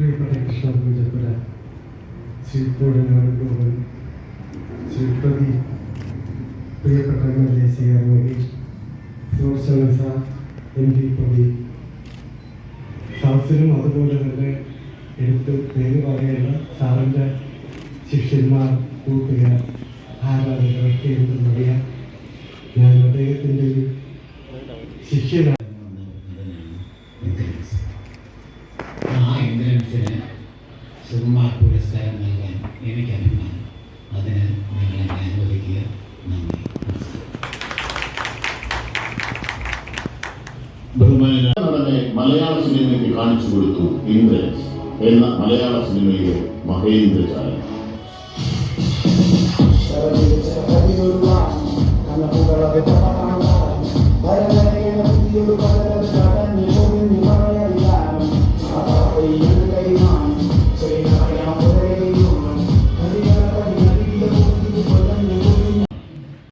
പ്രിയപ്പെട്ട കൃഷ്ണ പൂജപ്പുര കോടനാട് ഗോപൻ പ്രിയപ്പെട്ട M L A C R Mahesh സുഹൃത്ത് എം പി പ്രതി സാഹസിനും അതുപോലെ തന്നെ എടുത്ത് പേര് പറയേണ്ട സാറിന്റെ ശിഷ്യന്മാർ കൂട്ടുകാർ ആരാധകരൊക്കെ എന്തെന്നറിയാം ഞാൻ അദ്ദേഹത്തിന്റെ ശിഷ്യനാണ് ഇന്ദ്രൻസിന് സുകുമാർ പുരസ്കാരം നൽകാൻ എനിക്ക് അഭിമാനം? അതിന് നിങ്ങൾ എന്നെ അനുവദിക്കുക. നന്ദി. നമസ്കാരം ബഹുമാന നടനെ മലയാള സിനിമയ്ക്ക് കാണിച്ചു കൊടുത്തു ഇന്ദ്രൻസ് എന്ന മലയാള സിനിമയിലെ മഹേന്ദ്രചാലൻ you